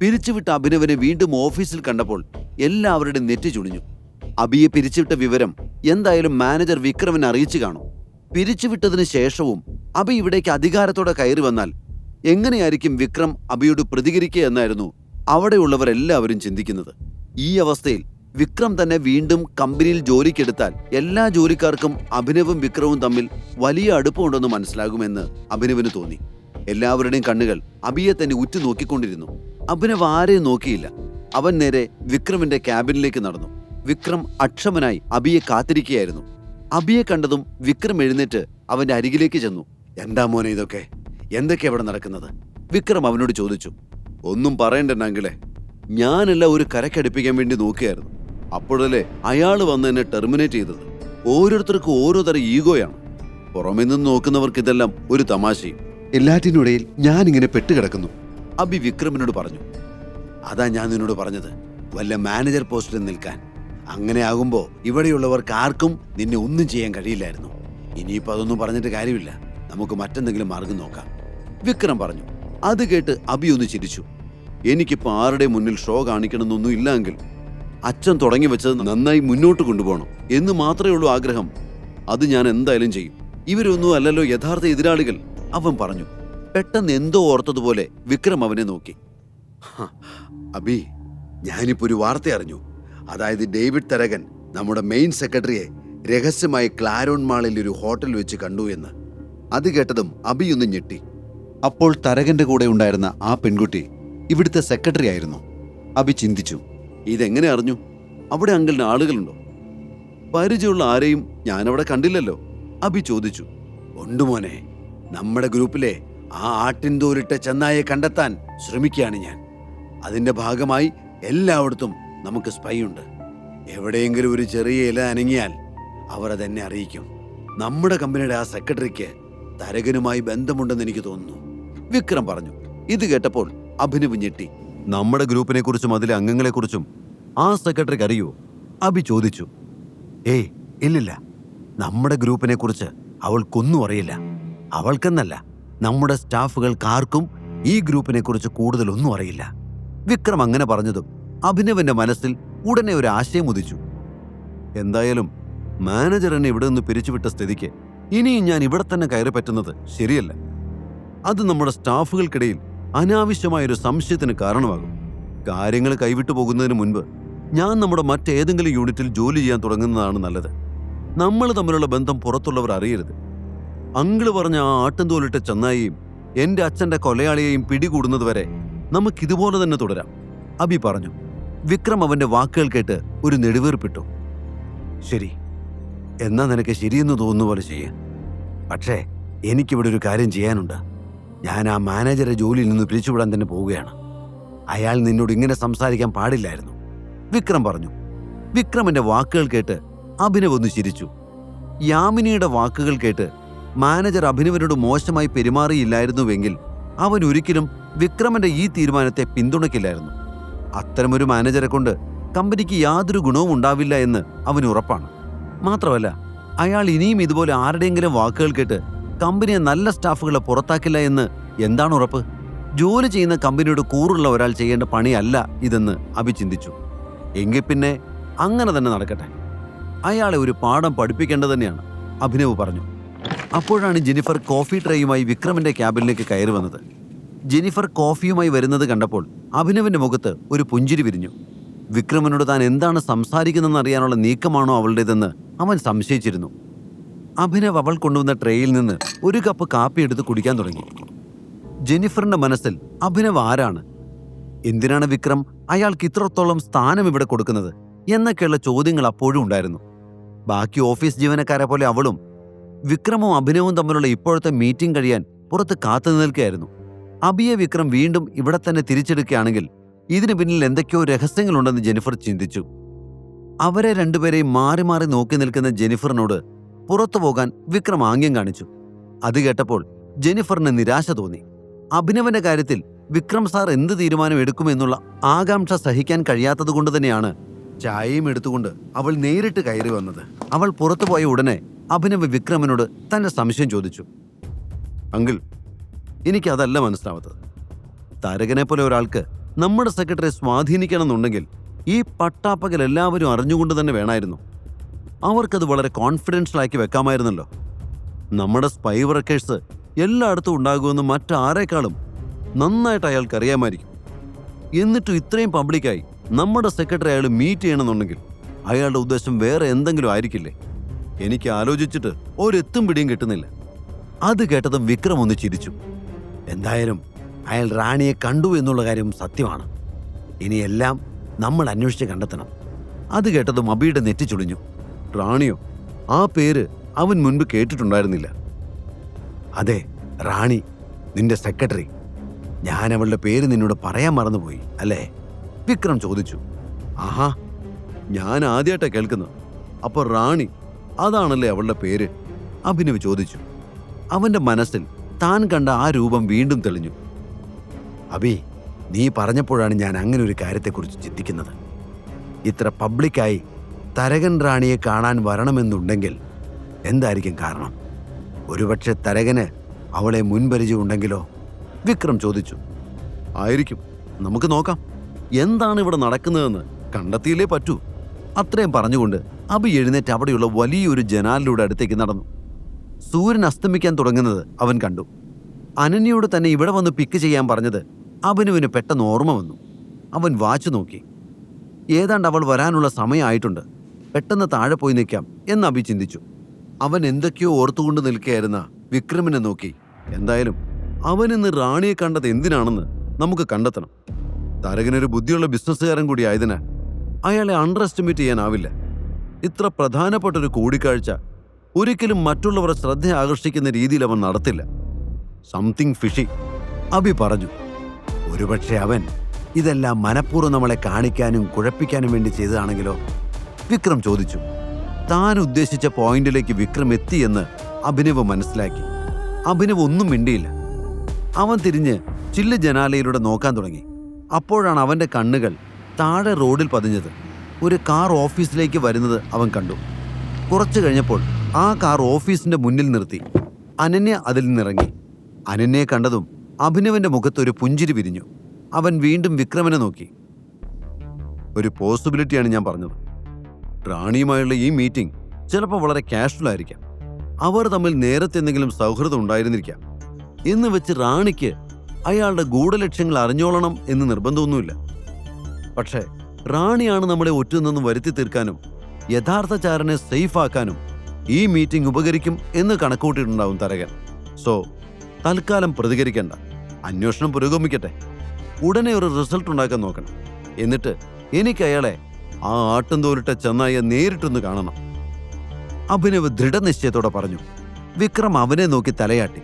പിരിച്ചുവിട്ട അഭിനവനെ വീണ്ടും ഓഫീസിൽ കണ്ടപ്പോൾ എല്ലാവരുടെയും നെറ്റി ചുളിഞ്ഞു. അബിയെ പിരിച്ചുവിട്ട വിവരം എന്തായാലും മാനേജർ വിക്രമനെ അറിയിച്ചു കാണും. പിരിച്ചുവിട്ടതിന് ശേഷവും അബി ഇവിടേക്ക് അധികാരത്തോടെ കയറി വന്നാൽ എങ്ങനെയായിരിക്കും വിക്രം അബിയോട് പ്രതികരിക്കുക എന്നായിരുന്നു അവിടെയുള്ളവരെല്ലാവരും ചിന്തിക്കുന്നത്. ഈ അവസ്ഥയിൽ വിക്രം തന്നെ വീണ്ടും കമ്പനിയിൽ ജോലിക്കെടുത്താൽ എല്ലാ ജോലിക്കാർക്കും അഭിനവും വിക്രവും തമ്മിൽ വലിയ അടുപ്പമുണ്ടെന്ന് മനസ്സിലാകുമെന്ന് അഭിനവിന് തോന്നി. എല്ലാവരുടെയും കണ്ണുകൾ അബിയെ തന്നെ ഉറ്റുനോക്കിക്കൊണ്ടിരുന്നു. അഭിനവ് ആരെയും നോക്കിയില്ല. അവൻ നേരെ വിക്രമിന്റെ ക്യാബിനിലേക്ക് നടന്നു. വിക്രം അക്ഷമനായി അബിയെ കാത്തിരിക്കുകയായിരുന്നു. അബിയെ കണ്ടതും വിക്രം എഴുന്നേറ്റ് അവന്റെ അരികിലേക്ക് ചെന്നു. എന്താ മോനെ ഇതൊക്കെ? എന്തൊക്കെ അവിടെ നടക്കുന്നത്? വിക്രം അവനോട് ചോദിച്ചു. ഒന്നും പറയണ്ട അങ്കിളെ. ഞാനല്ല ഒരു കരക്കടുപ്പിക്കാൻ വേണ്ടി നോക്കിയായിരുന്നു. അപ്പോഴല്ലേ അയാൾ വന്ന് എന്നെ ടെർമിനേറ്റ് ചെയ്തത്. ഓരോരുത്തർക്കും ഓരോ തരം ഈഗോയാണ്. പുറമെ നിന്ന് നോക്കുന്നവർക്ക് ഇതെല്ലാം ഒരു തമാശയും. എല്ലാറ്റിനുടയിൽ ഞാനിങ്ങനെ പെട്ടുകിടക്കുന്നു. അബി വിക്രമിനോട് പറഞ്ഞു. അതാ ഞാൻ നിന്നോട് പറഞ്ഞത്. വല്ല മാനേജർ പോസ്റ്റിൽ നിൽക്കാൻ. അങ്ങനെ ആകുമ്പോ ഇവിടെയുള്ളവർക്ക് ആർക്കും നിന്നെ ഒന്നും ചെയ്യാൻ കഴിയില്ലായിരുന്നു. ഇനിയിപ്പോൾ അതൊന്നും പറഞ്ഞിട്ട് കാര്യമില്ല. നമുക്ക് മറ്റെന്തെങ്കിലും മാർഗം നോക്കാം. വിക്രം പറഞ്ഞു. അത് കേട്ട് അബി ഒന്ന് ചിരിച്ചു. എനിക്കിപ്പോ ആരുടെ മുന്നിൽ ഷോ കാണിക്കണമെന്നൊന്നും ഇല്ലെങ്കിൽ അച്ഛൻ തുടങ്ങി വെച്ചത് നന്നായി മുന്നോട്ട് കൊണ്ടുപോകണം എന്ന് മാത്രമേ ഉള്ളൂ ആഗ്രഹം. അത് ഞാൻ എന്തായാലും ചെയ്യും. ഇവരൊന്നും അല്ലല്ലോ യഥാർത്ഥ എതിരാളികൾ അവൻ പറഞ്ഞു. പെട്ടെന്ന് എന്തോ ഓർത്തതുപോലെ വിക്രം അവനെ നോക്കി. "ഹ, അബി ഞാനിപ്പോ ഒരു വാർത്ത അറിഞ്ഞു. അതായത് ഡേവിഡ് തരകൻ നമ്മുടെ മെയിൻ സെക്രട്ടറിയെ രഹസ്യമായി ക്ലാരോൺ മാളിൽ ഒരു ഹോട്ടൽ വെച്ച് കണ്ടു എന്ന്. അത് കേട്ടതും അബി ഒന്ന് ഞെട്ടി. അപ്പോൾ തരകന്റെ കൂടെ ഉണ്ടായിരുന്ന ആ പെൺകുട്ടി ഇവിടുത്തെ സെക്രട്ടറി ആയിരുന്നു. അബി ചിന്തിച്ചു ഇതെങ്ങനെ അറിഞ്ഞു? അവിടെ അങ്കിളിന് ആളുകളുണ്ടോ? പരിചയമുള്ള ആരെയും ഞാനവിടെ കണ്ടില്ലല്ലോ? അബി ചോദിച്ചു ഉണ്ട് മോനെ. നമ്മുടെ ഗ്രൂപ്പിലെ ആ ആട്ടിൻ തോലിട്ട ചെന്നായെ കണ്ടെത്താൻ ശ്രമിക്കുകയാണ് ഞാൻ. അതിന്റെ ഭാഗമായി എല്ലായിടത്തും നമുക്ക് സ്പൈ ഉണ്ട്. എവിടെയെങ്കിലും ഒരു ചെറിയ ഇല അനങ്ങിയാൽ അവർ അതെന്നെ അറിയിക്കും. നമ്മുടെ കമ്പനിയുടെ ആ സെക്രട്ടറിക്ക് തരകനുമായി ബന്ധമുണ്ടെന്ന് എനിക്ക് തോന്നുന്നു. വിക്രം പറഞ്ഞു. ഇത് കേട്ടപ്പോൾ അഭിനവ് ഞെട്ടി. നമ്മുടെ ഗ്രൂപ്പിനെ കുറിച്ചും അതിലെ അംഗങ്ങളെക്കുറിച്ചും ആ സെക്രട്ടറിക്ക് അറിയോ? അഭി ചോദിച്ചു. ഏയ് ഇല്ലില്ല. നമ്മുടെ ഗ്രൂപ്പിനെ കുറിച്ച് അവൾക്കൊന്നും അറിയില്ല. അവൾക്കെന്നല്ല. നമ്മുടെ സ്റ്റാഫുകൾക്കാർക്കും ഈ ഗ്രൂപ്പിനെ കുറിച്ച് കൂടുതലൊന്നും അറിയില്ല. വിക്രം അങ്ങനെ പറഞ്ഞതും അഭിനവന്റെ മനസ്സിൽ ഉടനെ ഒരു ആശയം ഉദിച്ചു. എന്തായാലും മാനേജർ എന്നെ ഇവിടെ നിന്ന് പിരിച്ചുവിട്ട സ്ഥിതിക്ക് ഇനിയും ഞാൻ ഇവിടെ തന്നെ കയറി പറ്റുന്നത് ശരിയല്ല. അത് നമ്മുടെ സ്റ്റാഫുകൾക്കിടയിൽ അനാവശ്യമായൊരു സംശയത്തിന് കാരണമാകും. കാര്യങ്ങൾ കൈവിട്ടു പോകുന്നതിന് മുൻപ് ഞാൻ നമ്മുടെ മറ്റേതെങ്കിലും യൂണിറ്റിൽ ജോലി ചെയ്യാൻ തുടങ്ങുന്നതാണ് നല്ലത്. നമ്മൾ തമ്മിലുള്ള ബന്ധം പുറത്തുള്ളവർ അറിയരുത്. അങ്കിൾ പറഞ്ഞ ആ ആട്ടുംതോലിട്ട ചെന്നായിയും എന്റെ അച്ഛന്റെ കൊലയാളിയെയും പിടികൂടുന്നതുവരെ നമുക്കിതുപോലെ തന്നെ തുടരാം. അബി പറഞ്ഞു. വിക്രം അവന്റെ വാക്കുകൾ കേട്ട് ഒരു നെടുവേർപ്പിട്ടു. ശരി. എന്നാ നിനക്ക് ശരിയെന്ന് തോന്നുന്ന പോലെ ചെയ്യാം. പക്ഷേ എനിക്കിവിടെ ഒരു കാര്യം ചെയ്യാനുണ്ട്. ഞാൻ ആ മാനേജറെ ജോലിയിൽ നിന്ന് പിരിച്ചുവിടാൻ തന്നെ പോവുകയാണ്. അയാൾ നിന്നോട് ഇങ്ങനെ സംസാരിക്കാൻ പാടില്ലായിരുന്നു. വിക്രം പറഞ്ഞു. വിക്രമിന്റെ വാക്കുകൾ കേട്ട് അഭിനവ് ഒന്ന് ചിരിച്ചു. യാമിനിയുടെ വാക്കുകൾ കേട്ട് മാനേജർ അഭിനവനോട് മോശമായി പെരുമാറിയില്ലായിരുന്നുവെങ്കിൽ അവൻ ഒരിക്കലും വിക്രമന്റെ ഈ തീരുമാനത്തെ പിന്തുണയ്ക്കില്ലായിരുന്നു. അത്തരമൊരു മാനേജറെ കൊണ്ട് കമ്പനിക്ക് യാതൊരു ഗുണവും ഉണ്ടാവില്ല എന്ന് അവന് ഉറപ്പാണ്. മാത്രമല്ല അയാൾ ഇനിയും ഇതുപോലെ ആരുടെയെങ്കിലും വാക്കുകൾ കേട്ട് കമ്പനിയെ നല്ല സ്റ്റാഫുകളെ പുറത്താക്കില്ല എന്ന് എന്താണ് ഉറപ്പ്? ജോലി ചെയ്യുന്ന കമ്പനിയുടെ കൂറുള്ള ഒരാൾ ചെയ്യേണ്ട പണിയല്ല ഇതെന്ന് അഭി ചിന്തിച്ചു. എങ്കിൽ പിന്നെ അങ്ങനെ തന്നെ നടക്കട്ടെ. അയാളെ ഒരു പാഠം പഠിപ്പിക്കേണ്ടത് തന്നെയാണ് അഭിനവ് പറഞ്ഞു. അപ്പോഴാണ് ജെനിഫർ കോഫി ട്രേയുമായി വിക്രമിന്റെ ക്യാബിനിലേക്ക് കയറി വന്നത്. ജെനിഫർ കോഫിയുമായി വരുന്നത് കണ്ടപ്പോൾ അഭിനവിന്റെ മുഖത്ത് ഒരു പുഞ്ചിരി വിരിഞ്ഞു. വിക്രമനോട് താൻ എന്താണ് സംസാരിക്കുന്നതെന്ന് അറിയാനുള്ള നീക്കമാണോ അവളുടേതെന്ന് അവൻ സംശയിച്ചിരുന്നു. അഭിനവ് അവൾ കൊണ്ടുവന്ന ട്രേയിൽ നിന്ന് ഒരു കപ്പ് കാപ്പി എടുത്ത് കുടിക്കാൻ തുടങ്ങി. ജെനിഫറിന്റെ മനസ്സിൽ അഭിനവ് ആരാണ്? എന്തിനാണ് വിക്രം അയാൾക്ക് ഇത്രത്തോളം സ്ഥാനം ഇവിടെ കൊടുക്കുന്നത് എന്നൊക്കെയുള്ള ചോദ്യങ്ങൾ അപ്പോഴും ഉണ്ടായിരുന്നു. ബാക്കി ഓഫീസ് ജീവനക്കാരെ പോലെ അവളും വിക്രമും അഭിനവും തമ്മിലുള്ള ഇപ്പോഴത്തെ മീറ്റിംഗ് കഴിയാൻ പുറത്ത് കാത്തു നിൽക്കുകയായിരുന്നു. അബിയെ വിക്രം വീണ്ടും ഇവിടെ തന്നെ തിരിച്ചെടുക്കുകയാണെങ്കിൽ ഇതിനു പിന്നിൽ എന്തൊക്കെയോ രഹസ്യങ്ങളുണ്ടെന്ന് ജെനിഫർ ചിന്തിച്ചു. അവരെ രണ്ടുപേരെയും മാറി മാറി നോക്കി നിൽക്കുന്ന ജെനിഫറിനോട് പുറത്തു പോകാൻ വിക്രം ആംഗ്യം കാണിച്ചു. അത് കേട്ടപ്പോൾ ജെനിഫറിന് നിരാശ തോന്നി. അഭിനവന്റെ കാര്യത്തിൽ വിക്രം സാർ എന്ത് തീരുമാനം എടുക്കുമെന്നുള്ള ആകാംക്ഷ സഹിക്കാൻ കഴിയാത്തതുകൊണ്ട് തന്നെയാണ് ചായയും എടുത്തുകൊണ്ട് അവൾ നേരിട്ട് കയറി വന്നത്. അവൾ പുറത്തു പോയ ഉടനെ അഭിനവ് വിക്രമനോട് തന്റെ സംശയം ചോദിച്ചു. അങ്കിൾ എനിക്കതല്ല മനസ്സിലാവാത്തത്. താരകനെ പോലെ ഒരാൾക്ക് നമ്മുടെ സെക്രട്ടറി സ്വാധീനിക്കണമെന്നുണ്ടെങ്കിൽ ഈ പട്ടാപ്പകൽ എല്ലാവരും അറിഞ്ഞുകൊണ്ട് തന്നെ വേണമായിരുന്നു അവർക്കത് വളരെ കോൺഫിഡൻഷ്യലാക്കി വെക്കാമായിരുന്നല്ലോ. നമ്മുടെ സ്പൈ വർക്കേഴ്സ് എല്ലായിടത്തും ഉണ്ടാകുമെന്ന് മറ്റാരേക്കാളും നന്നായിട്ട് അയാൾക്ക് അറിയാമായിരിക്കും. എന്നിട്ടും ഇത്രയും പബ്ലിക്കായി നമ്മുടെ സെക്രട്ടറി അയാൾ മീറ്റ് ചെയ്യണമെന്നുണ്ടെങ്കിൽ അയാളുടെ ഉദ്ദേശം വേറെ എന്തെങ്കിലും ആയിരിക്കില്ലേ? എനിക്ക് ആലോചിച്ചിട്ട് ഒരെത്തും പിടിയും കിട്ടുന്നില്ല. അത് കേട്ടതും വിക്രം ഒന്ന് ചിരിച്ചു. എന്തായാലും അയാൾ റാണിയെ കണ്ടു എന്നുള്ള കാര്യം സത്യമാണ്. ഇനിയെല്ലാം നമ്മൾ അന്വേഷിച്ച് കണ്ടെത്തണം. അത് കേട്ടതും അബിയുടെ നെറ്റി ചുളിഞ്ഞു. റാണിയോ ആ പേര് അവൻ മുൻപ് കേട്ടിട്ടുണ്ടായിരുന്നില്ല. അതെ റാണി നിന്റെ സെക്രട്ടറി. ഞാൻ അവളുടെ പേര് നിന്നോട് പറയാൻ മറന്നുപോയി അല്ലേ? വിക്രം ചോദിച്ചു. ആഹാ ഞാൻ ആദ്യമായിട്ടാണ് കേൾക്കുന്നത്. അപ്പോൾ റാണി അതാണല്ലേ അവളുടെ പേര്? അഭിനവ് ചോദിച്ചു. അവന്റെ മനസ്സിൽ താൻ കണ്ട ആ രൂപം വീണ്ടും തെളിഞ്ഞു. അഭി നീ പറഞ്ഞപ്പോഴാണ് ഞാൻ അങ്ങനെ ഒരു കാര്യത്തെക്കുറിച്ച് ചിന്തിക്കുന്നത്. ഇത്ര പബ്ലിക്കായി തരകൻ റാണിയെ കാണാൻ വരണമെന്നുണ്ടെങ്കിൽ എന്തായിരിക്കും കാരണം? ഒരുപക്ഷെ തരകന് അവളെ മുൻപരിചയമുണ്ടെങ്കിലോ? വിക്രം ചോദിച്ചു. ആയിരിക്കും. നമുക്ക് നോക്കാം. എന്താണ് ഇവിടെ നടക്കുന്നതെന്ന് കണ്ടെത്തിയില്ലേ പറ്റൂ. അത്രയും പറഞ്ഞുകൊണ്ട് അബി എഴുന്നേറ്റ് അവിടെയുള്ള വലിയൊരു ജനാലിലൂടെ അടുത്തേക്ക് നടന്നു. സൂര്യൻ അസ്തമിക്കാൻ തുടങ്ങുന്നത് അവൻ കണ്ടു. അനന്യയോട് തന്നെ ഇവിടെ വന്ന് പിക്ക് ചെയ്യാൻ പറഞ്ഞത് അഭിനുവിന് പെട്ടെന്ന് ഓർമ്മ വന്നു. അവൻ വാച്ച് നോക്കി. ഏതാണ്ട് അവൾ വരാനുള്ള സമയമായിട്ടുണ്ട് പെട്ടെന്ന് താഴെ പോയി നിൽക്കാം എന്ന് അഭി ചിന്തിച്ചു. അവൻ എന്തൊക്കെയോ ഓർത്തുകൊണ്ട് നിൽക്കുകയായിരുന്ന വിക്രമിനെ നോക്കി. എന്തായാലും അവൻ ഇന്ന് റാണിയെ കണ്ടത് എന്തിനാണെന്ന് നമുക്ക് കണ്ടെത്തണം. തരകനൊരു ബുദ്ധിയുള്ള ബിസിനസ്സുകാരൻ കൂടി ആയതിനാൽ അയാളെ അണ്ടർ എസ്റ്റിമേറ്റ് ചെയ്യാനാവില്ല. ഇത്ര പ്രധാനപ്പെട്ട ഒരു കൂടിക്കാഴ്ച ഒരിക്കലും മറ്റുള്ളവരെ ശ്രദ്ധ ആകർഷിക്കുന്ന രീതിയിൽ അവൻ നടത്തില്ല. സംതിങ് ഫിഷി അബി പറഞ്ഞു ഒരുപക്ഷെ അവൻ ഇതെല്ലാം മനഃപൂർവം നമ്മളെ കാണിക്കാനും കുഴപ്പിക്കാനും വേണ്ടി ചെയ്തതാണെങ്കിലോ? വിക്രം ചോദിച്ചു. താൻ ഉദ്ദേശിച്ച പോയിന്റിലേക്ക് വിക്രം എത്തിയെന്ന് അഭിനവ് മനസ്സിലാക്കി. അഭിനവ് ഒന്നും മിണ്ടിയില്ല. അവൻ തിരിഞ്ഞ് ചില്ല് ജനാലയിലൂടെ നോക്കാൻ തുടങ്ങി. അപ്പോഴാണ് അവന്റെ കണ്ണുകൾ താഴെ റോഡിൽ പതിഞ്ഞത് ഒരു കാർ ഓഫീസിലേക്ക് വരുന്നത് അവൻ കണ്ടു. കുറച്ചു കഴിഞ്ഞപ്പോൾ ആ കാർ ഓഫീസിന്റെ മുന്നിൽ നിർത്തി. അനന്യ അതിൽ നിന്നിറങ്ങി. അനന്യയെ കണ്ടതും അഭിനവന്റെ മുഖത്ത് ഒരു പുഞ്ചിരി വിരിഞ്ഞു. അവൻ വീണ്ടും വിക്രമനെ നോക്കി. ഒരു പോസിബിലിറ്റിയാണ് ഞാൻ പറഞ്ഞത്. റാണിയുമായുള്ള ഈ മീറ്റിംഗ് ചിലപ്പോൾ വളരെ കാഷ്വൽ ആയിരിക്കാം. അവർ തമ്മിൽ നേരത്തെ എന്തെങ്കിലും സൗഹൃദം ഉണ്ടായിരുന്നിരിക്കാം. എന്ന് വെച്ച് റാണിക്ക് അയാളുടെ ഗൂഢലക്ഷ്യങ്ങൾ അറിഞ്ഞോളണം എന്ന് നിർബന്ധമൊന്നുമില്ല. പക്ഷേ റാണിയാണ് നമ്മളെ ഒറ്റുനിന്നും വരുത്തി തീർക്കാനും യഥാർത്ഥ ചാരനെ സേഫ് ആക്കാനും ഈ മീറ്റിംഗ് ഉപകരിക്കും എന്ന് കണക്കൂട്ടിയിട്ടുണ്ടാവും തരകൻ. സോ തൽക്കാലം പ്രതികരിക്കേണ്ട. അന്വേഷണം പുരോഗമിക്കട്ടെ. ഉടനെ ഒരു റിസൾട്ട് ഉണ്ടാക്കാൻ നോക്കണം. എന്നിട്ട് എനിക്ക് അയാളെ ആ ആട്ടും തോലിട്ട ചെന്നായെ നേരിട്ടൊന്ന് കാണണം. അഭിനവ് ദൃഢനിശ്ചയത്തോടെ പറഞ്ഞു വിക്രം അവനെ നോക്കി തലയാട്ടി.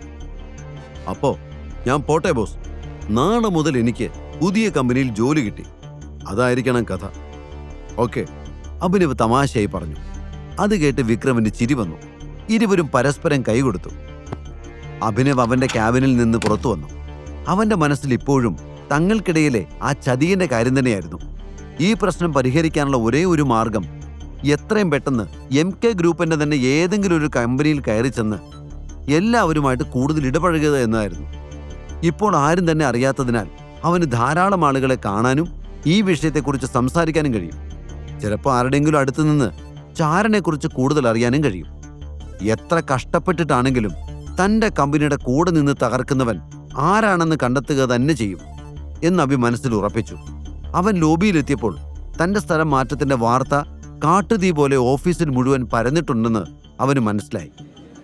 അപ്പോ ഞാൻ പോട്ടെ ബോസ്. നാളെ മുതൽ എനിക്ക് പുതിയ കമ്പനിയിൽ ജോലി കിട്ടി. അതായിരിക്കണം കഥ. ഓക്കെ അഭിനവ് തമാശയായി പറഞ്ഞു. അത് കേട്ട് വിക്രമിന് ചിരി വന്നു. ഇരുവരും പരസ്പരം കൈകൊടുത്തു അഭിനവ് അവന്റെ ക്യാബിനിൽ നിന്ന് പുറത്തു വന്നു. അവന്റെ മനസ്സിൽ ഇപ്പോഴും തങ്ങൾക്കിടയിലെ ആ ചതിയന്റെ കാര്യം തന്നെയായിരുന്നു. ഈ പ്രശ്നം പരിഹരിക്കാനുള്ള ഒരേ ഒരു മാർഗം എത്രയും പെട്ടെന്ന് എം കെ ഗ്രൂപ്പിന്റെ തന്നെ ഏതെങ്കിലും ഒരു കമ്പനിയിൽ കയറി ചെന്ന് എല്ലാവരുമായിട്ട് കൂടുതൽ ഇടപഴകുക എന്നതായിരുന്നു ഇപ്പോൾ ആരും തന്നെ അറിയാത്തതിനാൽ അവന് ധാരാളം ആളുകളെ കാണാനും ഈ വിഷയത്തെക്കുറിച്ച് സംസാരിക്കാനും കഴിയും. ചിലപ്പോൾ ആരുടെയെങ്കിലും അടുത്തു നിന്ന് ചാരനെക്കുറിച്ച് കൂടുതൽ അറിയാനും കഴിയും. എത്ര കഷ്ടപ്പെട്ടിട്ടാണെങ്കിലും തന്റെ കമ്പനിയുടെ കൂടെ നിന്ന് തകർക്കുന്നവൻ ആരാണെന്ന് കണ്ടെത്തുക തന്നെ ചെയ്യും എന്ന് അഭി മനസ്സിൽ ഉറപ്പിച്ചു. അവൻ ലോബിയിലെത്തിയപ്പോൾ തന്റെ സ്ഥലം മാറ്റത്തിന്റെ വാർത്ത കാട്ടുതീ പോലെ ഓഫീസിൽ മുഴുവൻ പരന്നിട്ടുണ്ടെന്ന് അവന് മനസ്സിലായി.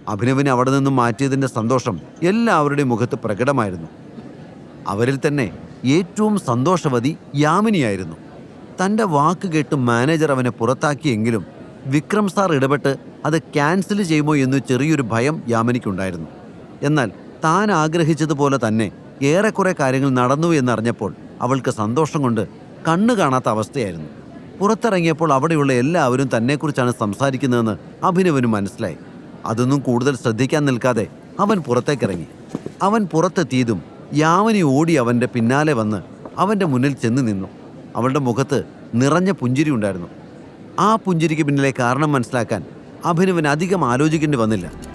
അഭിനവിനെ അവിടെ നിന്നും മാറ്റിയതിന്റെ സന്തോഷം എല്ലാവരുടെയും മുഖത്ത് പ്രകടമായിരുന്നു. അവരിൽ തന്നെ ഏറ്റവും സന്തോഷവതി യാമിനിയായിരുന്നു. തന്റെ വാക്ക് കേട്ട് മാനേജർ അവനെ പുറത്താക്കിയെങ്കിലും വിക്രം സാർ ഇടപെട്ട് അത് ക്യാൻസൽ ചെയ്യുമോ എന്ന് ചെറിയൊരു ഭയം യാമിനിക്കുണ്ടായിരുന്നു. എന്നാൽ താൻ ആഗ്രഹിച്ചതുപോലെ തന്നെ ഏറെക്കുറെ കാര്യങ്ങൾ നടന്നു എന്നറിഞ്ഞപ്പോൾ അവൾക്ക് സന്തോഷം കൊണ്ട് കണ്ണു കാണാത്ത അവസ്ഥയായിരുന്നു. പുറത്തിറങ്ങിയപ്പോൾ അവിടെയുള്ള എല്ലാവരും തന്നെക്കുറിച്ചാണ് സംസാരിക്കുന്നതെന്ന് അഭിനവനും മനസ്സിലായി. അതൊന്നും കൂടുതൽ ശ്രദ്ധിക്കാൻ നിൽക്കാതെ അവൻ പുറത്തേക്കിറങ്ങി. അവൻ പുറത്തെത്തിയതും യാവനി ഓടി അവന്റെ പിന്നാലെ വന്ന് അവന്റെ മുന്നിൽ ചെന്ന് നിന്നു. അവളുടെ മുഖത്ത് നിറഞ്ഞ പുഞ്ചിരി ഉണ്ടായിരുന്നു. ആ പുഞ്ചിരിക്ക് പിന്നിലെ കാരണം മനസ്സിലാക്കാൻ അഭിനവൻ അധികം ആലോചിക്കേണ്ടി വന്നില്ല.